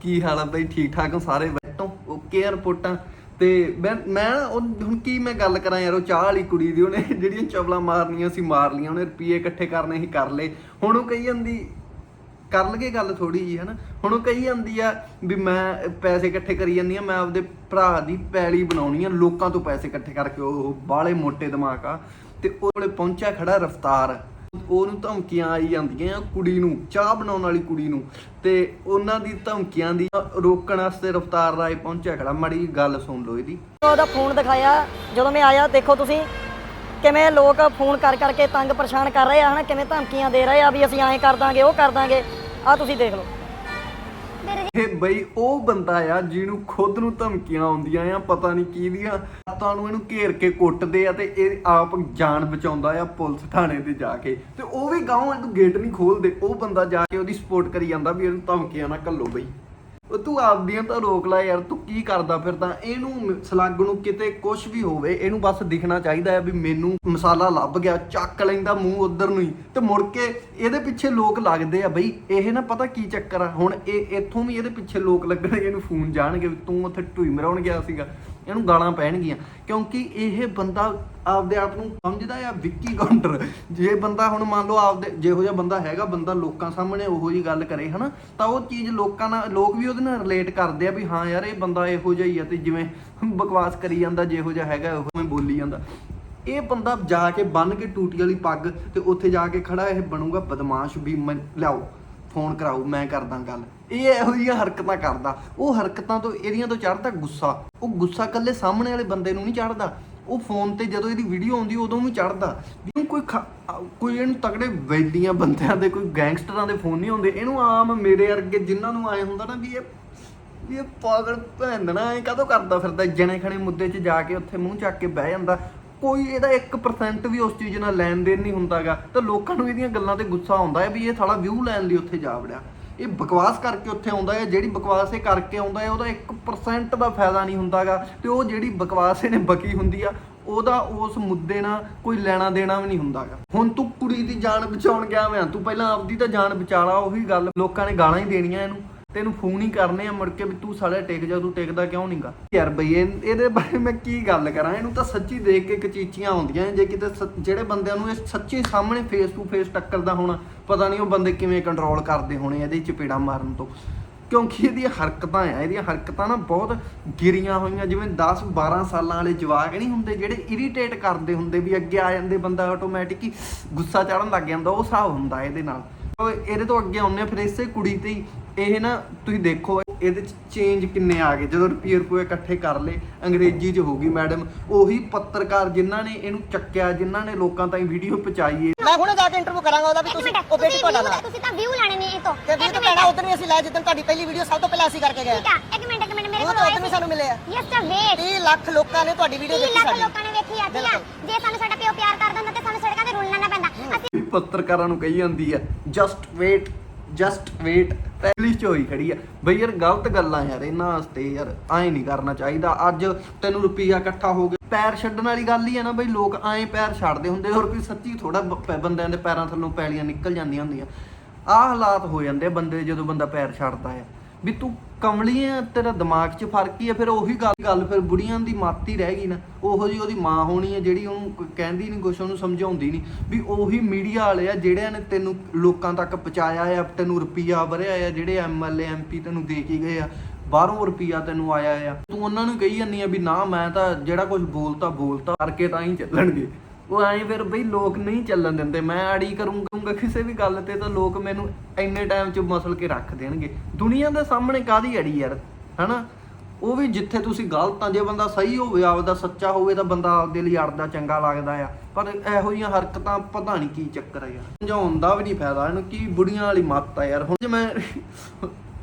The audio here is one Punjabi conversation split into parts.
ਕੀ ਹਾਲ ਆ ਬਈ? ਠੀਕ ਠਾਕ ਹੋ ਸਾਰੇ? ਬੈਠੋ ਓਕੇ ਆ ਰਿਪੋਰਟਾਂ। ਤੇ ਮੈਂ ਮੈਂ ਨਾ ਉਹ ਹੁਣ ਕੀ ਮੈਂ ਗੱਲ ਕਰਾਂ ਯਾਰ, ਉਹ ਚਾਹ ਵਾਲੀ ਕੁੜੀ ਦੀ, ਉਹਨੇ ਜਿਹੜੀਆਂ ਚਵਲਾ ਮਾਰਨੀਆਂ ਸੀ, ਮਾਰ ਲੀਆਂ ਉਹਨੇ ਰੁਪਏ ਇਕੱਠੇ ਕਰਨੇ ਸੀ, ਕਰ ਲਏ। ਹੁਣ ਉਹ ਕਹੀ ਜਾਂਦੀ, ਕਰ ਲਗੇ ਗੱਲ ਥੋੜੀ ਜੀ ਹਨਾ? ਹੁਣ ਉਹ ਕਹੀ ਜਾਂਦੀ ਆ ਵੀ ਮੈਂ ਪੈਸੇ ਇਕੱਠੇ ਕਰੀ ਜਾਂਦੀ ਆ, ਮੈਂ ਆਪਦੇ ਭਰਾ ਦੀ ਪੈਲੀ ਬਣਾਉਣੀ ਆ, ਲੋਕਾਂ ਤੋਂ ਪੈਸੇ ਇਕੱਠੇ ਕਰਕੇ, ਉਹ ਬਾਲੇ ਮੋਟੇ ਦਿਮਾਗ ਆ। ਤੇ ਉਹ ਪਹੁੰਚਿਆ ਖੜਾ ਰਫਤਾਰ। ਉਹਨੂੰ ਧਮਕੀਆਂ ਆਈ ਜਾਂਦੀਆਂ ਕੁੜੀ ਨੂੰ, ਚਾਹ ਬਣਾਉਣ ਵਾਲੀ ਕੁੜੀ ਨੂੰ। ਤੇ ਉਹਨਾਂ ਦੀ ਧਮਕੀਆਂ ਦੀ ਰੋਕਣ ਵਾਸਤੇ ਰਫਤਾਰ ਰਾਏ ਪਹੁੰਚਿਆ ਖੜਾ। ਮਾੜੀ ਗੱਲ ਸੁਣ ਲਓ ਇਹਦੀ। ਉਹਦਾ ਫੋਨ ਦਿਖਾਇਆ, ਜਦੋਂ ਮੈਂ ਆਇਆ, ਦੇਖੋ ਤੁਸੀਂ ਕਿਵੇਂ ਲੋਕ ਫੋਨ ਕਰ ਕਰਕੇ ਤੰਗ ਪਰੇਸ਼ਾਨ ਕਰ ਰਹੇ ਆ, ਹਨਾ? ਕਿਵੇਂ ਧਮਕੀਆਂ ਦੇ ਰਹੇ ਆ ਵੀ ਅਸੀਂ ਐਂ ਕਰ ਦਾਂਗੇ, ਉਹ ਕਰ ਦਾਂਗੇ। ਆ ਤੁਸੀਂ ਦੇਖ ਲਓ। ਇਹ ਬਈ ਉਹ ਬੰਦਾ ਆ ਜਿਹਨੂੰ ਖੁਦ ਨੂੰ ਧਮਕੀਆਂ ਆਉਂਦੀਆਂ ਆ, ਪਤਾ ਨਹੀਂ ਕੀ ਦੀਆਂ ਤਾਂ ਇਹਨੂੰ ਘੇਰ ਕੇ ਕੁੱਟਦੇ ਆ ਤੇ ਇਹ ਆਪ ਜਾਨ ਬਚਾਉਂਦਾ ਆ ਪੁਲਿਸ ਥਾਣੇ ਤੇ ਜਾ ਕੇ। ਤੇ ਉਹ ਵੀ ਗਾਉਂ ਇਹਨੂੰ ਗੇਟ ਨਹੀਂ ਖੋਲਦੇ, ਉਹ ਬੰਦਾ ਜਾ ਕੇ ਉਹਦੀ ਸਪੋਰਟ ਕਰੀ ਜਾਂਦਾ ਵੀ ਇਹਨੂੰ ਧਮਕੀਆਂ ਨਾ ਕੱਲੋ ਬਈ। ਉਹ ਤੂੰ ਆਪਦੀਆਂ ਤਾਂ ਰੋਕ ਲੈ ਯਾਰ, ਤੂੰ ਕੀ ਕਰਦਾ ਫਿਰਦਾ? ਇਹਨੂੰ ਮ- ਸਲੱਗ ਨੂੰ ਕਿਤੇ ਕੁਝ ਵੀ ਹੋਵੇ, ਇਹਨੂੰ ਬਸ ਦਿਖਣਾ ਚਾਹੀਦਾ ਹੈ ਵੀ ਮੈਨੂੰ ਮਸਾਲਾ ਲੱਭ ਗਿਆ, ਚੱਕ ਲੈਂਦਾ ਮੂੰਹ ਉਧਰ ਨੂੰ ਹੀ। ਤੇ ਮੁੜ ਕੇ ਇਹਦੇ ਪਿੱਛੇ ਲੋਕ ਲੱਗਦੇ ਆ ਬਈ, ਇਹ ਨਾ ਪਤਾ ਕੀ ਚੱਕਰ ਆ? ਹੁਣ ਇਹ, ਇੱਥੋਂ ਵੀ ਇਹਦੇ ਪਿੱਛੇ ਲੋਕ ਲੱਗਣਗੇ ਇਹਨੂੰ ਫੋਨ ਜਾਣਗੇ ਵੀ ਤੂੰ ਉੱਥੇ ਢੂਈ ਮਰਾਉਣ ਗਿਆ ਸੀਗਾ। ਇਹਨੂੰ ਗਾਲਾਂ ਪੈਣਗੀਆਂ। ਕਿਉਂਕਿ ਇਹ ਬੰਦਾ ਆਪਦੇ ਆਪ ਨੂੰ ਸਮਝਦਾ ਆ ਵਿੱਕੀ ਕਾਊਂਟਰ ਜੇ ਬੰਦਾ ਹੁਣ ਮੰਨ ਲਓ ਆਪਦੇ ਜਿਹੋ ਜਿਹਾ ਬੰਦਾ ਹੈਗਾ, ਬੰਦਾ ਲੋਕਾਂ ਸਾਹਮਣੇ ਉਹੋ ਜੀ ਗੱਲ ਕਰੇ, ਹਨਾ, ਤਾਂ ਉਹ ਚੀਜ਼ ਲੋਕਾਂ ਨਾਲ ਲੋਕ ਵੀ ਉਹਦੇ ਨਾਲ ਰਿਲੇਟ ਕਰਦੇ ਆ ਵੀ ਹਾਂ ਯਾਰ, ਇਹ ਬੰਦਾ ਇਹੋ ਜਿਹਾ ਹੀ ਆ ਤੇ ਜਿਵੇਂ ਬਕਵਾਸ ਕਰੀ ਜਾਂਦਾ, ਜਿਹੋ ਜਿਹਾ ਹੈਗਾ, ਉਹ ਬੋਲੀ ਜਾਂਦਾ। ਇਹ ਬੰਦਾ ਜਾ ਕੇ ਬੰਨ ਕੇ ਟੂਟੀ ਵਾਲੀ ਪੱਗ ਤੇ ਉੱਥੇ ਜਾ ਕੇ ਖੜਾ, ਇਹ ਬਣੂਗਾ ਬਦਮਾਸ਼ ਵੀ ਮੈਂ ਲਿਆਓ, ਫੋਨ ਕਰਾਓ, ਮੈਂ ਕਰਦਾ ਗੱਲ। ਇਹ ਇਹੋ ਜਿਹੀਆਂ ਹਰਕਤਾਂ ਕਰਦਾ। ਉਹ ਹਰਕਤਾਂ ਤੋਂ, ਇਹਦੀਆਂ ਤੋਂ ਚੜਦਾ ਗੁੱਸਾ। ਉਹ ਗੁੱਸਾ ਕੱਲੇ ਸਾਹਮਣੇ ਵਾਲੇ ਬੰਦੇ ਨੂੰ ਨਹੀਂ ਚੜਦਾ ਉਹ ਫੋਨ ਤੇ ਜਦੋਂ ਇਹਦੀ ਵੀਡੀਓ ਆਉਂਦੀ, ਉਦੋਂ ਵੀ ਚੜਦਾ ਵੀ ਕੋਈ ਕੋਈ ਇਹਨੂੰ ਤਗੜੇ ਵੈਲੀਆਂ ਬੰਦਿਆਂ ਦੇ, ਕੋਈ ਗੈਂਗਸਟਰਾਂ ਦੇ ਫੋਨ ਨਹੀਂ ਆਉਂਦੇ, ਇਹਨੂੰ ਆਮ ਮੇਰੇ ਵਰਗੇ ਜਿਨ੍ਹਾਂ ਨੂੰ ਆਏ ਹੁੰਦਾ ਨਾ ਵੀ ਇਹ ਵੀ ਇਹ ਪਾਗਲ ਭੈਂਦਣਾ ਐ ਕਦੋਂ ਕਰਦਾ ਫਿਰਦਾ? ਜਣੇ ਖਣੇ ਮੁੱਦੇ 'ਚ ਜਾ ਕੇ ਉੱਥੇ ਮੂੰਹ ਚੱਕ ਕੇ ਬਹਿ ਜਾਂਦਾ। ਕੋਈ ਇਹਦਾ 1% ਵੀ ਉਸ ਚੀਜ਼ ਨਾਲ ਲੈਣ ਦੇਣ ਨਹੀਂ ਹੁੰਦਾਗਾ। ਤਾਂ ਲੋਕਾਂ ਨੂੰ ਇਹਦੀਆਂ ਗੱਲਾਂ ਤੇ ਗੁੱਸਾ ਆਉਂਦਾ ਹੈ ਵੀ ਇਹ ਸਾਲਾ ਵਿਊ ਲੈਣ ਲਈ ਉੱਥੇ ਜਾ ਵੜਿਆ। ਇਹ ਬਕਵਾਸ ਕਰਕੇ ਉੱਥੇ ਆਉਂਦਾ ਹੈ, ਜਿਹੜੀ ਬਕਵਾਸ ਇਹ ਕਰਕੇ ਆਉਂਦਾ ਹੈ, ਉਹਦਾ 1% ਦਾ ਫਾਇਦਾ ਨਹੀਂ ਹੁੰਦਾਗਾ ਤੇ ਉਹ ਜਿਹੜੀ ਬਕਵਾਸ ਇਹਨੇ ਬਕੀ ਹੁੰਦੀ ਆ, ਉਹਦਾ ਉਸ ਮੁੱਦੇ ਨਾਲ ਕੋਈ ਲੈਣਾ ਦੇਣਾ ਵੀ ਨਹੀਂ ਹੁੰਦਾਗਾ ਹੁਣ ਤੂੰ ਕੁੜੀ ਦੀ ਜਾਨ ਬਚਾਉਣ ਗਿਆ ਮੈਂ ਤੂੰ ਪਹਿਲਾਂ ਆਪਦੀ ਤਾਂ ਜਾਨ ਬਚਾ ਲਾ, ਉਹੀ ਗੱਲ, ਲੋਕਾਂ ਨੇ ਗਾਲਾਂ ਹੀ ਦੇਣੀਆਂ ਇਹਨੂੰ। ਤੈਨੂੰ ਫੋਨ ਹੀ ਕਰਨੇ ਆ ਮੁੜ ਕੇ ਵੀ ਤੂੰ ਸਾਲੇ ਟਿਕ ਜਾ, ਤੂੰ ਟਿਕਦਾ ਕਿਉਂ ਨਹੀਂਗਾ ਯਾਰ ਬਈ, ਇਹ- ਇਹਦੇ ਬਾਰੇ ਮੈਂ ਕੀ ਗੱਲ ਕਰਾਂ? ਇਹਨੂੰ ਤਾਂ ਸੱਚੀ ਦੇਖ ਕੇ ਕਚੀਚੀਆਂ ਆਉਂਦੀਆਂ ਜੇ ਕਿਤੇ ਸ- ਜਿਹੜੇ ਬੰਦਿਆਂ ਨੂੰ ਇਹ ਸੱਚੀ ਸਾਹਮਣੇ ਫੇਸ ਟੂ ਫੇਸ ਟੱਕਰਦਾ ਹੋਣਾ, ਪਤਾ ਨਹੀਂ ਉਹ ਬੰਦੇ ਕਿਵੇਂ ਕੰਟਰੋਲ ਕਰਦੇ ਹੋਣੇ ਇਹਦੇ ਚਪੇੜਾ ਮਾਰਨ ਤੋਂ। ਕਿਉਂਕਿ ਇਹਦੀਆਂ ਹਰਕਤਾਂ ਆ, ਇਹਦੀਆਂ ਹਰਕਤਾਂ ਨਾ ਬਹੁਤ ਗਿਰੀਆਂ ਹੋਈਆਂ। ਜਿਵੇਂ 10 12 ਸਾਲਾਂ ਵਾਲੇ ਜਵਾਕ ਨਹੀਂ ਹੁੰਦੇ ਜਿਹੜੇ ਇਰੀਟੇਟ ਕਰਦੇ ਹੁੰਦੇ ਵੀ ਅੱਗੇ ਆ ਜਾਂਦੇ ਬੰਦਾ ਆਟੋਮੈਟਿਕ ਹੀ ਗੁੱਸਾ ਚੜਨ ਲੱਗ ਜਾਂਦਾ, ਉਹ ਹਿਸਾਬ ਹੁੰਦਾ ਇਹਦੇ ਨਾਲ। ਉਹ ਇਹਦੇ ਤੋਂ ਅੱਗੇ ਆਉਂਦੇ ਆ, ਫਿਰ ਇਸੇ ਕੁੜੀ ਤੇ ਹੀ ਇਹ ਨਾ ਤੁਸੀਂ ਦੇਖੋ ਇਹਦੇ ਚ ਚੇਂਜ ਕਿੰਨੇ ਆ ਗਏ। ਜਦੋਂ ਰੁਪਏ ਰੁਪਏ ਇਕੱਠੇ ਕਰ ਲਏ ਅੰਗਰੇਜ਼ੀ ਚ ਹੋ ਗਈ ਮੈਡਮ ਉਹੀ ਪੱਤਰਕਾਰ ਜਿਨ੍ਹਾਂ ਨੇ ਇਹਨੂੰ ਚੱਕਿਆ ਜਿਨ੍ਹਾਂ ਨੇ ਲੋਕਾਂ ਤਾਈਂ ਵੀਡੀਓ ਪਹੁੰਚਾਈ ਮੈਂ ਹੁਣੇ ਜਾ ਕੇ ਇੰਟਰਵਿਊ ਕਰਾਂਗਾ ਉਹਦਾ ਵੀ ਤੁਸੀਂ ਉਹ ਬੇਟੀ ਤੁਹਾਡਾ ਨਾਲ। ਤੁਸੀਂ ਤਾਂ ਵਿਊ ਲੈਣੇ ਨੇ ਇਹ ਤੋਂ। ਤੇ ਵੀ ਤਾਂ ਪੈਣਾ ਉਦੋਂ ਹੀ ਅਸੀਂ ਲੈ ਜਿੱਦਣ ਤੁਹਾਡੀ ਪਹਿਲੀ ਵੀਡੀਓ ਸਭ ਤੋਂ ਪਹਿਲਾਂ ਅਸੀਂ ਕਰਕੇ ਗਏ। ਠੀਕ ਆ ਇੱਕ ਮਿੰਟ ਇੱਕ ਮਿੰਟ ਮੇਰੇ ਉਹ ਕੋਲ ਤਾਂ ਆਇਆ ਉਦੋਂ ਹੀ ਸਾਨੂੰ ਮਿਲੇ ਆ। ਯਸ ਤਾਂ ਵੇਟ 30 ਲੱਖ ਲੋਕਾਂ ਨੇ ਤੁਹਾਡੀ ਵੀਡੀਓ 30 ਦੇਖੀ ਲੱਖ ਸਾਡੀ। ਲੋਕਾਂ ਨੇ ਵੇਖੀ ਆ ਠੀਕ ਆ। ਜੇ ਸਾਨੂੰ ਸਾਡਾ ਪਿਓ ਪਿਆਰ ਕਰਦਾ ਹੁੰਦਾ ਤੇ ਸਾਨੂੰ ਸੜਕਾਂ ਤੇ ਰੁਲਣਾ ਨਾ ਪੈਂਦਾ। ਅਸੀਂ ਪੱਤਰਕਾਰਾਂ ਨੂੰ ਕਹੀ ਜਾਂਦੀ ਆ just wait just wait English ਚ ਹੋਈ ਖੜੀ ਆ। ਬਈ ਯਾਰ ਗਲਤ ਗੱਲਾਂ ਯਾਰ, ਇਹਨਾਂ ਵਾਸਤੇ ਯਾਰ, ਐਂ ਨਹੀਂ ਕਰਨਾ ਚਾਹੀਦਾ। ਅੱਜ ਤੈਨੂੰ ਰੁਪਈਆ ਇਕੱਠਾ ਹੋ ਗਿਆ। ਪੈਰ ਛੱਡਣ ਵਾਲੀ ਗੱਲ ਹੀ ਆ ਨਾ ਬਈ, ਲੋਕ ਐਂ ਪੈਰ ਛੱਡਦੇ ਹੁੰਦੇ ਹੋਰ ਵੀ ਸੱਚੀ ਥੋੜਾ ਬੰਦਿਆਂ ਦੇ ਪੈਰਾਂ ਥੱਲੋਂ ਪੈਲੀਆਂ ਨਿਕਲ ਜਾਂਦੀਆਂ ਹੁੰਦੀਆਂ। ਆਹ ਹਾਲਾਤ ਹੋ ਜਾਂਦੇ ਆ ਬੰਦੇ ਜਦੋਂ ਬੰਦਾ ਪੈਰ ਛੱਡਦਾ ਆ। ਵੀ ਤੂੰ ਕਮਲੀ ਆ ਤੇਰਾ ਦਿਮਾਗ 'ਚ ਫ਼ਰਕ ਹੀ ਆ ਫਿਰ ਉਹੀ ਗੱਲ ਗੱਲ ਫਿਰ ਬੁੜੀਆਂ ਦੀ ਮੱਤ ਹੀ ਰਹਿ ਗਈ ਨਾ, ਉਹੋ ਜੀ ਉਹਦੀ ਮਾਂ ਹੋਣੀ ਆ ਜਿਹੜੀ ਉਹਨੂੰ ਕੋਈ ਕਹਿੰਦੀ ਨਹੀਂ ਕੁਛ, ਉਹਨੂੰ ਸਮਝਾਉਂਦੀ ਨਹੀਂ ਵੀ ਉਹੀ ਮੀਡੀਆ ਵਾਲੇ ਆ ਜਿਹੜਿਆਂ ਨੇ ਤੈਨੂੰ ਲੋਕਾਂ ਤੱਕ ਪਹੁੰਚਾਇਆ ਆ, ਤੈਨੂੰ ਰੁਪਈਆ ਭਰਿਆ ਆ, ਜਿਹੜੇ ਐਮਐਲਏ ਐਮਪੀ ਤੈਨੂੰ ਦੇ ਕੇ ਗਏ ਆ, ਬਾਹਰੋਂ ਰੁਪਈਆ ਤੈਨੂੰ ਆਇਆ ਆ। ਤੂੰ ਉਹਨਾਂ ਨੂੰ ਕਹੀ ਜਾਂਦੀ ਆ ਵੀ ਨਾ, ਮੈਂ ਤਾਂ ਜਿਹੜਾ ਕੁਝ ਬੋਲਤਾ ਬੋਲਤਾ, ਕਰਕੇ ਤਾਂ ਹੀ ਚੱਲਣਗੇ। ਉਹ ਐਂ ਫਿਰ ਬਈ ਲੋਕ ਨਹੀਂ ਚੱਲਣ ਦਿੰਦੇ। ਮੈਂ ਅੜੀ ਕਰੂੰਗਾ ਕਿਸੇ ਵੀ ਗੱਲ ਤੇ ਤਾਂ ਲੋਕ ਮੈਨੂੰ ਇੰਨੇ ਟਾਈਮ 'ਚ ਮਸਲ ਕੇ ਰੱਖ ਦੇਣਗੇ। ਦੁਨੀਆ ਦੇ ਸਾਹਮਣੇ ਕਾਦੀ ਅੜੀ ਯਾਰ, ਹਨਾ? ਉਹ ਵੀ ਜਿੱਥੇ ਤੁਸੀਂ ਗਲਤ ਆ ਜੇ ਬੰਦਾ ਸਹੀ ਹੋਵੇ, ਆਪਦਾ ਸੱਚਾ ਹੋਵੇ ਤਾਂ ਬੰਦਾ ਆਪਦੇ ਲਈ ਅੜਦਾ ਚੰਗਾ ਲੱਗਦਾ ਆ। ਪਰ ਇਹੋ ਜਿਹੀਆਂ ਹਰਕਤਾਂ ਪਤਾ ਨਹੀਂ ਕੀ ਚੱਕਰ ਆ ਯਾਰ। ਸਮਝਾਉਣ ਦਾ ਵੀ ਨਹੀਂ ਫਾਇਦਾ। ਇਹਨੂੰ ਕੀ ਬੁੜੀਆਂ ਵਾਲੀ ਮੱਤ ਆ ਯਾਰ। ਹੁਣ ਜੇ ਮੈਂ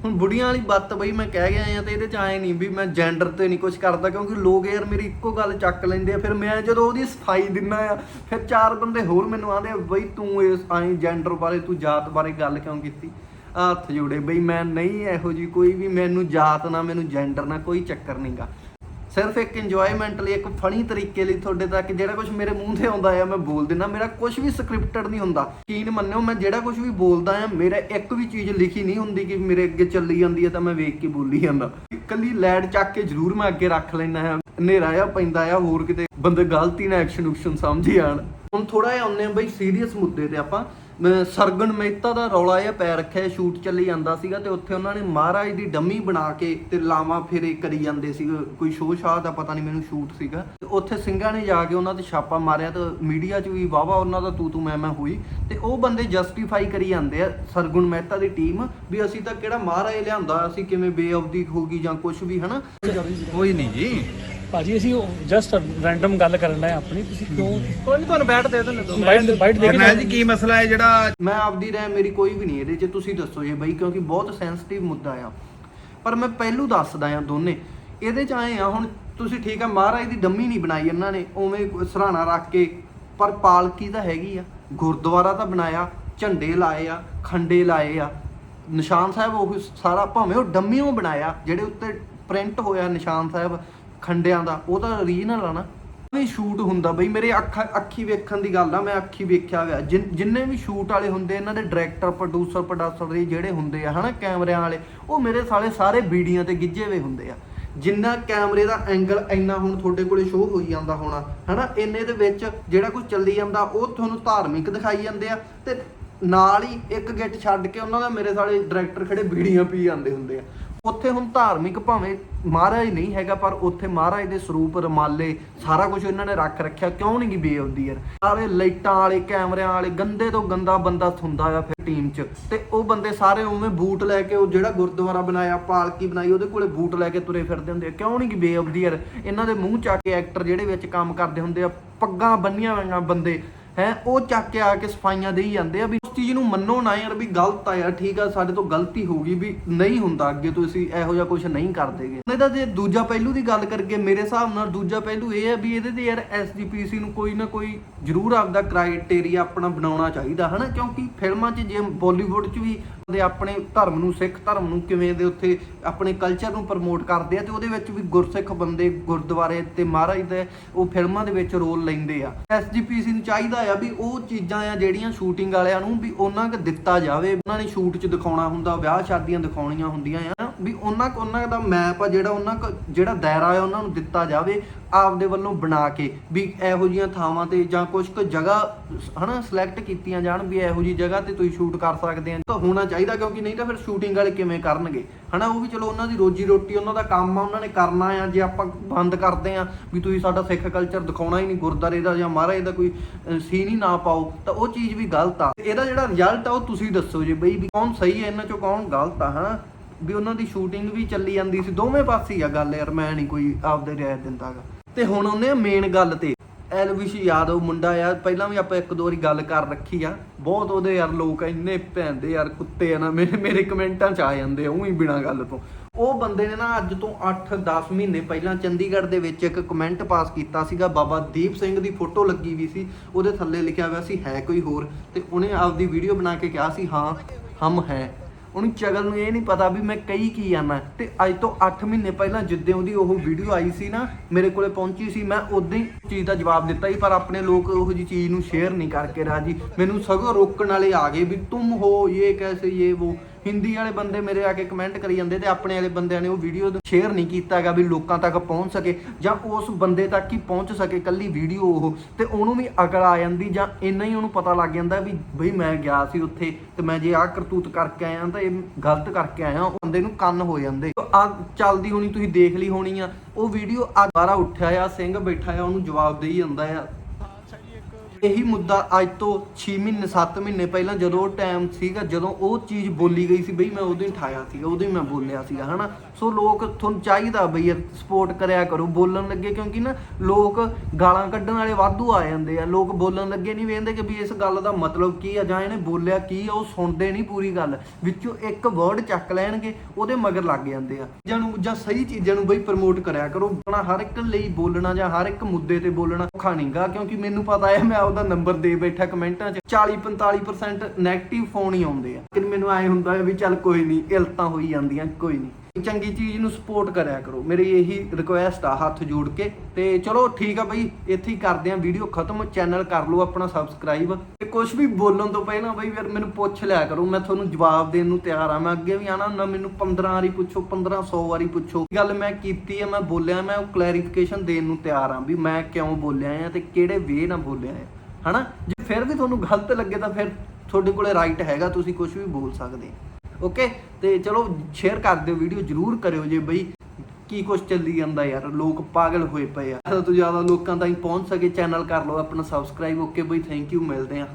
ਹੁਣ ਬੁੜੀਆਂ ਵਾਲੀ ਬੱਤ ਬਈ ਮੈਂ ਕਹਿ ਗਿਆ ਆ ਤੇ ਇਹਦੇ ਚ ਆਏ ਨਹੀਂ ਵੀ ਮੈਂ ਜੈਂਡਰ ਤੇ ਨਹੀਂ ਕੁਝ ਕਰਦਾ, ਕਿਉਂਕਿ ਲੋਕ ਯਾਰ ਮੇਰੀ ਇੱਕੋ ਗੱਲ ਚੱਕ ਲੈਂਦੇ ਆ, ਫਿਰ ਮੈਂ ਜਦੋਂ ਉਹਦੀ ਸਫ਼ਾਈ ਦਿੰਨਾ ਆ, ਫਿਰ ਚਾਰ ਬੰਦੇ ਹੋਰ ਮੈਨੂੰ ਆਂਦੇ ਆ, ਬਈ ਤੂੰ ਇਸ ਆਏ ਜੈਂਡਰ ਬਾਰੇ, ਤੂੰ ਜਾਤ ਬਾਰੇ ਗੱਲ ਕਿਉਂ ਕੀਤੀ? ਹੱਥ ਜੋੜੇ, ਬਈ ਮੈਂ ਨਹੀਂ ਇਹੋ ਜੀ ਕੋਈ ਵੀ, ਮੈਨੂੰ ਜਾਤ ਨਾ, ਮੈਨੂੰ ਜੈਂਡਰ ਨਾ, ਕੋਈ ਚੱਕਰ ਨਹੀਂਗਾ ਸਿਰਫ ਇੱਕ ਇੰਜੋਇਮੈਂਟ ਲਈ, ਇੱਕ ਫਨੀ ਤਰੀਕੇ ਲਈ ਤੁਹਾਡੇ ਤੱਕ ਜਿਹੜਾ ਕੁਝ ਮੇਰੇ ਮੂੰਹ ਤੇ ਆਉਂਦਾ ਆ, ਮੈਂ ਬੋਲ ਦਿੰਦਾ। ਮੇਰਾ ਕੁਝ ਵੀ ਸਕ੍ਰਿਪਟਡ ਨਹੀਂ ਹੁੰਦਾ। ਯਕੀਨ ਮੰਨਿਓ, ਮੈਂ ਜਿਹੜਾ ਕੁਝ ਵੀ ਬੋਲਦਾ ਆ, ਮੇਰਾ ਇੱਕ ਵੀ ਚੀਜ਼ ਲਿਖੀ ਨਹੀਂ ਹੁੰਦੀ ਕਿ ਮੇਰੇ ਅੱਗੇ ਚੱਲੀ ਜਾਂਦੀ ਹੈ ਤਾਂ ਮੈਂ ਵੇਖ ਕੇ ਬੋਲੀ ਜਾਂਦਾ। ਇਕੱਲੀ ਲੈਡ ਚੱਕ ਕੇ ਜ਼ਰੂਰ ਮੈਂ ਅੱਗੇ ਰੱਖ ਲੈਣਾ ਹੈ ਹਨੇਰਾ ਆ ਪੈਂਦਾ ਆ, ਹੋਰ ਕਿਤੇ ਬੰਦੇ ਗਲਤੀ ਨਾਲ ਐਕਸ਼ਨ ਉਕਸ਼ਨ ਸਮਝ ਹੀ ਆਣ। ਹੁਣ ਥੋੜਾ ਜਿਹਾ ਆਉਂਦੇ ਆ ਬਈ ਸੀਰੀਅਸ ਮੁੱਦੇ ਤੇ ਆਪਾਂ। ਸਰਗਣ ਮਹਿਤਾ ਦਾ ਰੌਲਾ ਜਿਹਾ ਪੈ ਰੱਖਿਆ ਸ਼ੂਟ ਚੱਲੀ ਜਾਂਦਾ ਸੀਗਾ ਤੇ ਉੱਥੇ ਉਹਨਾਂ ਨੇ ਮਹਾਰਾਜ ਦੀ ਡੰਮੀ ਬਣਾ ਕੇ ਤੇ ਲਾਵਾਂ ਫੇਰੇ ਕਰੀ ਜਾਂਦੇ ਸੀਗੇ ਕੋਈ ਸ਼ੋਅ ਸ਼ਾਹ ਦਾ ਪਤਾ ਨਹੀਂ ਮੈਨੂੰ ਸ਼ੂਟ ਸੀਗਾ। ਤੇ ਉੱਥੇ ਸਿੰਘਾਂ ਨੇ ਜਾ ਕੇ ਉਹਨਾਂ ਤੇ ਛਾਪਾ ਮਾਰਿਆ ਤੇ ਮੀਡੀਆ 'ਚ ਵੀ ਵਾਵਾ ਉਹਨਾਂ ਦਾ ਤੂ ਤੂ ਮੈਂ ਮੈਂ ਹੋਈ। ਤੇ ਉਹ ਬੰਦੇ ਜਸਟੀਫਾਈ ਕਰੀ ਜਾਂਦੇ ਆ ਸਰਗੁਣ ਮਹਿਤਾ ਦੀ ਟੀਮ ਵੀ ਅਸੀਂ ਤਾਂ ਕਿਹੜਾ ਮਹਾਰਾਜ ਲਿਆਂਦਾ, ਅਸੀਂ ਕਿਵੇਂ ਬੇਅਬਦੀ ਹੋ ਗਈ ਜਾਂ ਕੁਝ ਵੀ, ਹਨਾ? ਕੋਈ ਨਹੀਂ ਜੀ। ਭਾਜੀ ਅਸੀਂ ਜਸਟ ਰੈਂਡਮ ਗੱਲ ਕਰਨ ਲਈ ਆਪਣੀ। ਤੁਸੀਂ ਕਿਉਂ ਕੋਈ ਨਹੀਂ ਤੁਹਾਨੂੰ ਬੈਠ ਦੇ ਦਿੰਦੇ ਬਾਈਟ ਬਾਈਟ ਦੇ ਕਰਨੈਲ ਜੀ ਕੇ ਕੀ ਮਸਲਾ ਹੈ ਜਿਹੜਾ ਮੈਂ ਆਪਦੀ ਰਾਏ ਮੇਰੀ ਕੋਈ ਵੀ ਨਹੀਂ ਇਹਦੇ 'ਚ ਤੁਸੀਂ ਦੱਸੋ ਜੇ ਬਈ ਕਿਉਂਕਿ ਬਹੁਤ ਸੈਂਸਿਟਿਵ ਮੁੱਦਾ ਆ। ਪਰ ਮੈਂ ਪਹਿਲੂ ਦੱਸਦਾ ਆ ਦੋਨੇ। ਇਹਦੇ 'ਚ ਆਏ ਆ ਹੁਣ ਤੁਸੀਂ ਠੀਕ ਆ ਮਹਾਰਾਜ ਦੀ ਡੰਮੀ ਨਹੀਂ ਬਣਾਈ ਇਹਨਾਂ ਨੇ ਉਵੇਂ ਸਰਾਣਾ ਰੱਖ ਕੇ। ਪਰ ਪਾਲਕੀ ਤਾਂ ਹੈਗੀ ਆ। ਗੁਰਦੁਆਰਾ ਤਾਂ ਬਣਾਇਆ ਝੰਡੇ ਲਾਏ ਆ ਖੰਡੇ ਲਾਏ ਆ। ਨਿਸ਼ਾਨ ਸਾਹਿਬ ਉਹ ਸਾਰਾ ਭਾਵੇਂ ਉਹ ਡੰਮੀਓ ਬਣਾਇਆ ਜਿਹੜੇ ਉੱਤੇ ਪ੍ਰਿੰਟ ਹੋਇਆ ਨਿਸ਼ਾਨ ਸਾਹਿਬ ਖੰਡਿਆਂ ਦਾ, ਉਹ ਤਾਂ ਰੀਜਨਲ ਆ ਨਾ। ਵੀ ਸ਼ੂਟ ਹੁੰਦਾ ਬਈ, ਮੇਰੇ ਅੱਖ ਅੱਖੀ ਵੇਖਣ ਦੀ ਗੱਲ ਆ, ਮੈਂ ਅੱਖੀ ਵੇਖਿਆ ਹੋਇਆ। ਜਿਨ- ਜਿੰਨੇ ਵੀ ਸ਼ੂਟ ਵਾਲੇ ਹੁੰਦੇ, ਇਹਨਾਂ ਦੇ ਡਾਇਰੈਕਟਰ ਪ੍ਰੋਡਿਊਸਰ ਪ੍ਰੋਡਕਟਰ ਜਿਹੜੇ ਹੁੰਦੇ ਆ, ਹਨਾ, ਕੈਮਰਿਆਂ ਵਾਲੇ, ਉਹ ਮੇਰੇ ਸਾਲੇ ਸਾਰੇ ਵੀਡੀਓ ਤੇ ਗਿੱਜੇ ਹੋਏ ਹੁੰਦੇ ਆ। ਜਿੰਨਾ ਕੈਮਰੇ ਦਾ ਐਂਗਲ ਇੰਨਾ ਹੁਣ ਤੁਹਾਡੇ ਕੋਲੇ ਸ਼ੋਅ ਹੋਈ ਜਾਂਦਾ ਹੋਣਾ, ਹਨਾ, ਇੰਨੇ ਦੇ ਵਿੱਚ ਜਿਹੜਾ ਕੁਝ ਚੱਲੀ ਜਾਂਦਾ, ਉਹ ਤੁਹਾਨੂੰ ਧਾਰਮਿਕ ਦਿਖਾਈ ਜਾਂਦੇ ਆ, ਤੇ ਨਾਲ ਹੀ ਇੱਕ ਗਿੱਟ ਛੱਡ ਕੇ ਉਹਨਾਂ ਦਾ ਮੇਰੇ ਸਾਲੇ ਡਾਇਰੈਕਟਰ ਖੜੇ ਵੀਡੀਓ ਪੀ ਜਾਂਦੇ ਹੁੰਦੇ ਆ। ਉੱਥੇ ਹੁਣ ਧਾਰਮਿਕ ਭਾਵੇਂ ਮਹਾਰਾਜ ਨਹੀਂ ਹੈਗਾ, ਪਰ ਉੱਥੇ ਮਹਾਰਾਜ ਦੇ ਸਰੂਪ, ਰਮਾਲੇ, ਸਾਰਾ ਕੁਝ ਇਹਨਾਂ ਨੇ ਰੱਖ ਰੱਖਿਆ, ਕਿਉਂ ਨਹੀਂ ਗੀ ਯਾਰ ਸਾਰੇ ਲਾਈਟਾਂ ਵਾਲੇ, ਕੈਮਰਿਆਂ ਵਾਲੇ, ਗੰਦੇ ਤੋਂ ਗੰਦਾ ਬੰਦਾ ਹੁੰਦਾ ਆ ਫਿਰ ਟੀਮ 'ਚ। ਤੇ ਉਹ ਬੰਦੇ ਸਾਰੇ ਉਵੇਂ ਬੂਟ ਲੈ ਕੇ ਉਹ ਜਿਹੜਾ ਗੁਰਦੁਆਰਾ ਬਣਾਇਆ, ਪਾਲਕੀ ਬਣਾਈ, ਉਹਦੇ ਕੋਲੇ ਬੂਟ ਲੈ ਕੇ ਤੁਰੇ ਫਿਰਦੇ ਹੁੰਦੇ ਆ। ਕਿਉਂ ਨਹੀਂ ਗੀ ਯਾਰ ਇਹਨਾਂ ਦੇ ਮੂੰਹ ਚੱਕ ਕੇ ਐਕਟਰ ਜਿਹੜੇ ਵਿੱਚ ਕੰਮ ਕਰਦੇ ਹੁੰਦੇ ਆ, ਪੱਗਾਂ ਬੰਨੀਆਂ ਹੋਈਆਂ ਬੰਦੇ, ਹੈ, ਉਹ ਚੱਕ ਕੇ ਆ ਕੇ ਸਫਾਈਆਂ ਦੇਈ ਜਾਂਦੇ ਆ ਵੀ ਚੀਜ਼ ਨੂੰ ਮੰਨੋ ਨਾ ਯਾਰ ਵੀ ਗਲਤ ਆ ਯਾਰ, ਠੀਕ ਆ, ਸਾਡੇ ਤੋਂ ਗਲਤੀ ਹੋ ਗਈ ਵੀ ਨਹੀਂ ਹੁੰਦਾ ਅੱਗੇ ਤੋਂ ਅਸੀਂ ਇਹੋ ਜਿਹਾ ਕੁਝ ਨਹੀਂ ਕਰਦੇਗੇ ਇਹਦਾ ਜੇ ਦੂਜਾ ਪਹਿਲੂ ਦੀ ਗੱਲ ਕਰਕੇ ਮੇਰੇ ਹਿਸਾਬ ਨਾਲ ਦੂਜਾ ਪਹਿਲੂ ਇਹ ਹੈ ਵੀ ਇਹਦੇ ਤੇ ਯਾਰ ਐਸਜੀਪੀਸੀ ਨੂੰ ਕੋਈ ਨਾ ਕੋਈ ਜ਼ਰੂਰ ਆਪਦਾ ਕ੍ਰਾਈਟੇਰੀਆ ਆਪਣਾ ਬਣਾਉਣਾ ਚਾਹੀਦਾ, ਹਨਾ? ਕਿਉਂਕਿ ਫਿਲਮਾਂ 'ਚ ਜੇ ਬਾਲੀਵੁੱਡ 'ਚ ਵੀ ਦੇ ਆਪਣੇ ਧਰਮ ਨੂੰ, ਸਿੱਖ ਧਰਮ ਨੂੰ ਕਿਵੇਂ ਦੇ ਉੱਥੇ ਆਪਣੇ ਕਲਚਰ ਨੂੰ ਪ੍ਰਮੋਟ ਕਰਦੇ ਆ ਤੇ ਉਹਦੇ ਵਿੱਚ ਵੀ ਗੁਰਸਿੱਖ ਬੰਦੇ ਗੁਰਦੁਆਰੇ ਤੇ ਮਹਾਰਾਜ ਦੇ ਉਹ ਫਿਲਮਾਂ ਦੇ ਵਿੱਚ ਰੋਲ ਲੈਂਦੇ ਆ। ਐਸਜੀਪੀਸੀ ਨੂੰ ਚਾਹੀਦਾ ਆ ਵੀ ਉਹ ਚੀਜ਼ਾਂ ਆ ਜਿਹੜੀਆਂ ਸ਼ੂਟਿੰਗ ਵਾਲਿਆਂ ਨੂੰ ਵੀ ਉਹਨਾਂ ਕੁ ਦਿੱਤਾ ਜਾਵੇ। ਉਹਨਾਂ ਨੇ ਸ਼ੂਟ 'ਚ ਦਿਖਾਉਣਾ ਹੁੰਦਾ, ਵਿਆਹ ਸ਼ਾਦੀਆਂ ਦਿਖਾਉਣੀਆਂ ਹੁੰਦੀਆਂ ਆ। ਵੀ ਉਹਨਾਂ ਕੋ ਉਹਨਾਂ ਦਾ ਮੈਪ ਆ ਜਿਹੜਾ ਉਹਨਾਂ ਕੋ ਜਿਹੜਾ ਦਾਇਰਾ ਆ ਉਹਨਾਂ ਨੂੰ ਦਿੱਤਾ ਜਾਵੇ, ਆਪਦੇ ਵੱਲੋਂ ਬਣਾ ਕੇ ਵੀ ਇਹੋ ਜੀਆਂ ਥਾਵਾਂ ਤੇ ਜਾਂ ਕੁਝ ਕੁ ਜਗ੍ਹਾ ਹਨਾ ਸਿਲੈਕਟ ਕੀਤੀਆਂ ਜਾਣ ਵੀ ਇਹੋ ਜੀ ਜਗ੍ਹਾ ਤੇ ਤੁਸੀਂ ਸ਼ੂਟ ਕਰ ਸਕਦੇ ਆ। ਤਾਂ ਹੋਣਾ ਚਾਹੀਦਾ ਕਿਉਂਕਿ ਨਹੀਂ ਤਾਂ ਫਿਰ ਸ਼ੂਟਿੰਗ ਵਾਲੇ ਕਿਵੇਂ ਕਰਨਗੇ? ਹਨਾ, ਉਹ ਵੀ ਚਲੋ ਉਹਨਾਂ ਦੀ ਰੋਜੀ ਰੋਟੀ ਉਹਨਾਂ ਦਾ ਕੰਮ ਆ, ਉਹਨਾਂ ਨੇ ਕਰਨਾ ਆ, ਜੇ ਆਪਾਂ ਬੰਦ ਕਰਦੇ ਆ ਵੀ ਤੁਸੀਂ ਸਾਡਾ ਸਿੱਖ ਕਲਚਰ ਦਿਖਾਉਣਾ ਹੀ ਨਹੀਂ ਗੁਰਦਾਰੇ ਦਾ ਜਾਂ ਮਹਾਰਾਜ ਦਾ ਕੋਈ ਸੀਨ ਹੀ ਨਾ ਪਾਓ, ਤਾਂ ਉਹ ਚੀਜ਼ ਵੀ ਗਲਤ ਆ। ਇਹਦਾ ਜਿਹੜਾ ਰਿਜ਼ਲਟ ਆ, ਉਹ ਤੁਸੀਂ ਦੱਸੋ ਜੇ ਬਈ ਵੀ ਕੌਣ ਸਹੀ ਹੈ ਇਹਨਾਂ ਚੋਂ ਕੌਣ ਗਲਤ ਆ, ਹਨਾ? ਵੀ ਉਹਨਾਂ ਦੀ ਸ਼ੂਟਿੰਗ ਵੀ ਚੱਲੀ ਜਾਂਦੀ ਸੀ। ਦੋਵੇਂ ਪਾਸੇ ਆ ਗੱਲ ਯਾਰ, ਮੈਂ ਨਹੀਂ ਕੋਈ ਆਪਦੇ ਰਾਏ ਦਿੰਦਾਗਾ ਤੇ ਹੁਣ ਉਹਨੇ ਮੇਨ ਗੱਲ ਤੇ ਐਲਵਿਸ਼ ਯਾਦਵ ਮੁੰਡਾ ਆ, ਪਹਿਲਾਂ ਵੀ ਆਪਾਂ ਇੱਕ ਦੋ ਵਾਰੀ ਗੱਲ ਕਰ ਰੱਖੀ ਆ। ਬਹੁਤ ਉਹਦੇ ਯਾਰ ਲੋਕ ਇੰਨੇ ਭੈਂਦੇ ਯਾਰ, ਕੁੱਤੇ ਆ ਨਾ, ਮੇਰੇ ਮੇਰੇ ਕਮੈਂਟਾਂ 'ਚ ਆ ਜਾਂਦੇ ਆ, ਉਹੀ ਬਿਨਾਂ ਗੱਲ ਤੋਂ। ਉਹ ਬੰਦੇ ਨੇ ਨਾ ਅੱਜ ਤੋਂ 8-10 ਮਹੀਨੇ ਪਹਿਲਾਂ ਚੰਡੀਗੜ੍ਹ ਦੇ ਵਿੱਚ ਇੱਕ ਕਮੈਂਟ ਪਾਸ ਕੀਤਾ ਸੀਗਾ, ਬਾਬਾ ਦੀਪ ਸਿੰਘ ਦੀ ਫੋਟੋ ਲੱਗੀ ਵੀ ਸੀ। ਉਹਦੇ ਥੱਲੇ ਲਿਖਿਆ ਹੋਇਆ ਸੀ, ਹੈ ਕੋਈ ਹੋਰ? ਤੇ ਉਹਨੇ ਆਪਦੀ ਵੀਡੀਓ ਬਣਾ ਕੇ ਕਿਹਾ ਸੀ, ਹਾਂ, ਹਮ ਹੈ। ਉਹਨੂੰ ਚਗਲ ਨੂੰ ਇਹ ਨਹੀਂ ਪਤਾ ਵੀ ਮੈਂ ਕਹੀ ਕੀ ਜਾਣਾ ਤੇ ਅੱਜ ਤੋਂ 8 ਮਹੀਨੇ ਪਹਿਲਾਂ ਜਿੱਦਾਂ ਉਹਦੀ ਉਹ ਵੀਡੀਓ ਆਈ ਸੀ ਨਾ, ਮੇਰੇ ਕੋਲੇ ਪਹੁੰਚੀ ਸੀ, ਮੈਂ ਉਦੋਂ ਹੀ ਚੀਜ਼ ਦਾ ਜਵਾਬ ਦਿੱਤਾ ਸੀ, ਪਰ ਆਪਣੇ ਲੋਕ ਉਹ ਜੀ ਚੀਜ਼ ਨੂੰ ਸ਼ੇਅਰ ਨਹੀਂ ਕਰਕੇ ਰਾਜੀ। ਮੈਨੂੰ ਸਗੋਂ ਰੋਕਣ ਵਾਲੇ ਆ ਗਏ ਵੀ, ਤੁਮ ਹੋ, ਇਹ ਕੈਸੇ, ਇਹ ਉਹ ਹਿੰਦੀ ਵਾਲੇ ਬੰਦੇ ਮੇਰੇ ਆ ਕੇ ਕਮੈਂਟ ਕਰੀ ਜਾਂਦੇ ਤੇ ਆਪਣੇ ਵਾਲੇ ਬੰਦਿਆਂ ਨੇ ਉਹ ਵੀਡੀਓ ਸ਼ੇਅਰ ਨਹੀਂ ਕੀਤਾ ਹੈਗਾ ਵੀ ਲੋਕਾਂ ਤੱਕ ਪਹੁੰਚ ਸਕੇ ਜਾਂ ਉਸ ਬੰਦੇ ਤੱਕ ਹੀ ਪਹੁੰਚ ਸਕੇ ਕੱਲੀ ਵੀਡੀਓ ਉਹ ਤੇ ਉਹਨੂੰ ਵੀ ਅਕਲ ਆ ਜਾਂਦੀ ਜਾਂ ਇੰਨਾ ਹੀ ਉਹਨੂੰ ਪਤਾ ਲੱਗ ਜਾਂਦਾ ਵੀ ਬਈ ਮੈਂ ਗਿਆ ਸੀ ਉੱਥੇ ਤੇ ਮੈਂ ਜੇ ਆਹ ਕਰਤੂਤ ਕਰਕੇ ਆਇਆ ਤਾਂ ਇਹ ਗਲਤ ਕਰਕੇ ਆਇਆ, ਉਹ ਬੰਦੇ ਨੂੰ ਕੰਨ ਹੋ ਜਾਂਦੇ। ਆ ਚੱਲਦੀ ਹੋਣੀ, ਤੁਸੀਂ ਦੇਖ ਲਈ ਹੋਣੀ ਆ। ਉਹ ਵੀਡੀਓ ਆ ਦੁਬਾਰਾ ਉੱਠਿਆ ਆ, ਸਿੰਘ ਬੈਠਾ ਆ, ਉਹਨੂੰ ਜਵਾਬ ਦੇਈ ਜਾਂਦਾ ਆ। ਇਹੀ ਮੁੱਦਾ ਅੱਜ ਤੋਂ 6 ਮਹੀਨੇ 7 ਮਹੀਨੇ ਪਹਿਲਾਂ ਜਦੋਂ ਉਹ ਟਾਈਮ ਸੀਗਾ, ਜਦੋਂ ਉਹ ਚੀਜ਼ ਬੋਲੀ ਗਈ ਸੀ ਬਈ ਮੈਂ ਉਦੋਂ ਹੀ ਠਾਇਆ ਸੀਗਾ ਉਦੋਂ ਹੀ ਮੈਂ ਬੋਲਿਆ ਸੀਗਾ, ਹਨਾ? ਸੋ ਲੋਕ ਤੁਹਾਨੂੰ ਚਾਹੀਦਾ ਬਈ ਸਪੋਰਟ ਕਰਿਆ ਕਰੋ, ਬੋਲਣ ਲੱਗੇ ਕਿਉਂਕਿ ਨਾ ਲੋਕ ਗਾਲਾਂ ਕੱਢਣ ਵਾਲੇ ਵਾਧੂ ਆ ਜਾਂਦੇ ਆ। ਲੋਕ ਬੋਲਣ ਲੱਗੇ ਨਹੀਂ ਵੇਖਦੇ ਕਿ ਵੀ ਇਸ ਗੱਲ ਦਾ ਮਤਲਬ ਕੀ ਆ, ਜਾਂ ਇਹਨੇ ਬੋਲਿਆ ਕੀ ਆ, ਉਹ ਸੁਣਦੇ ਨਹੀਂ ਪੂਰੀ ਗੱਲ। ਵਿੱਚੋਂ ਇੱਕ ਵਰਡ ਚੱਕ ਲੈਣਗੇ, ਉਹਦੇ ਮਗਰ ਲੱਗ ਜਾਂਦੇ ਆ। ਚੀਜ਼ਾਂ ਨੂੰ ਜਾਂ ਸਹੀ ਚੀਜ਼ਾਂ ਨੂੰ ਬਈ ਪ੍ਰਮੋਟ ਕਰਿਆ ਕਰੋ। ਆਪਣਾ ਹਰ ਇੱਕ ਲਈ ਬੋਲਣਾ ਜਾਂ ਹਰ ਇੱਕ ਮੁੱਦੇ ਤੇ ਬੋਲਣਾ ਔਖਾ ਨਹੀਂਗਾ ਕਿਉਂਕਿ ਮੈਨੂੰ ਪਤਾ ਹੈ ਮੈਂ ਉਹਦਾ ਨੰਬਰ ਦੇ ਬੈਠਾ ਕਮੈਂਟਾਂ 'ਚ। 40 45% 네ਗੇਟਿਵ ਫੋਨ ਹੀ ਆਉਂਦੇ ਆ। ਲੇਕਿਨ ਮੈਨੂੰ ਐ ਹੁੰਦਾ ਵੀ ਚੱਲ ਕੋਈ ਨਹੀਂ ਇਲਤਾਂ ਹੋਈ ਜਾਂਦੀਆਂ, ਕੋਈ ਨਹੀਂ ਚੰਗੀ ਚੀਜ਼ ਨੂੰ ਸਪੋਰਟ ਕਰਿਆ ਕਰੋ। ਮੇਰੀ ਇਹੀ ਰਿਕੁਐਸਟ ਆ ਹੱਥ ਜੋੜ ਕੇ। ਤੇ ਚਲੋ ਠੀਕ ਆ ਬਈ, ਇੱਥੇ ਹੀ ਕਰਦੇ ਆ ਵੀਡੀਓ ਖਤਮ। ਚੈਨਲ ਕਰ ਲਓ ਆਪਣਾ ਸਬਸਕ੍ਰਾਈਬ ਤੇ ਕੁਝ ਵੀ ਬੋਲਣ ਤੋਂ ਪਹਿਲਾਂ ਬਈ, ਫਿਰ ਮੈਨੂੰ ਪੁੱਛ ਲਿਆ ਕਰੋ। ਮੈਂ ਤੁਹਾਨੂੰ ਜਵਾਬ ਦੇਣ ਨੂੰ ਤਿਆਰ ਆ। ਮੈਂ ਅੱਗੇ ਵੀ ਆਣਾ ਹੁੰਦਾ, ਮੈਨੂੰ 15 ਵਾਰੀ ਪੁੱਛੋ 1500 ਵਾਰੀ ਪੁੱਛੋ। ਗੱਲ ਮੈਂ ਕੀਤੀ ਆ, ਮੈਂ ਬੋਲਿਆ, ਮੈਂ ਉਹ ਕਲੈਰੀਫਿਕੇਸ਼ਨ ਦੇਣ ਨੂੰ ਤਿਆਰ ਆ ਵੀ ਮੈਂ ਕਿਉਂ ਬੋਲਿਆ ਆ ਤੇ ਕਿਹੜੇ ਵੇ ਨਾਲ ਬੋਲਿਆ ਆ। ਹਨਾ? ਜੇ ਫਿਰ ਵੀ ਤੁਹਾਨੂੰ ਗਲਤ ਲੱਗੇ ਤਾਂ ਫਿਰ ਤੁਹਾਡੇ ਕੋਲੇ ਰਾਈਟ ਹੈਗਾ, ਤੁਸੀਂ ਕੁਝ ਵੀ ਬੋਲ ਸਕਦੇ ਓਕੇ ਤੇ ਚਲੋ ਸ਼ੇਅਰ ਕਰ ਦਿਓ ਵੀਡੀਓ ਜਰੂਰ ਕਰਿਓ ਜੇ ਬਈ ਕੀ ਕੁਝ ਚੱਲੀ ਜਾਂਦਾ ਯਾਰ, ਲੋਕ ਪਾਗਲ ਹੋਏ ਪਏ ਆ। ਜ਼ਿਆਦਾ ਤੋਂ ਜ਼ਿਆਦਾ ਲੋਕਾਂ ਤਾਈਂ ਪਹੁੰਚ ਸਕੇ ਚੈਨਲ ਕਰ ਲਓ ਆਪਣਾ ਸਬਸਕ੍ਰਾਈਬ ਓਕੇ ਬਈ ਥੈਂਕ ਯੂ ਮਿਲਦੇ ਆ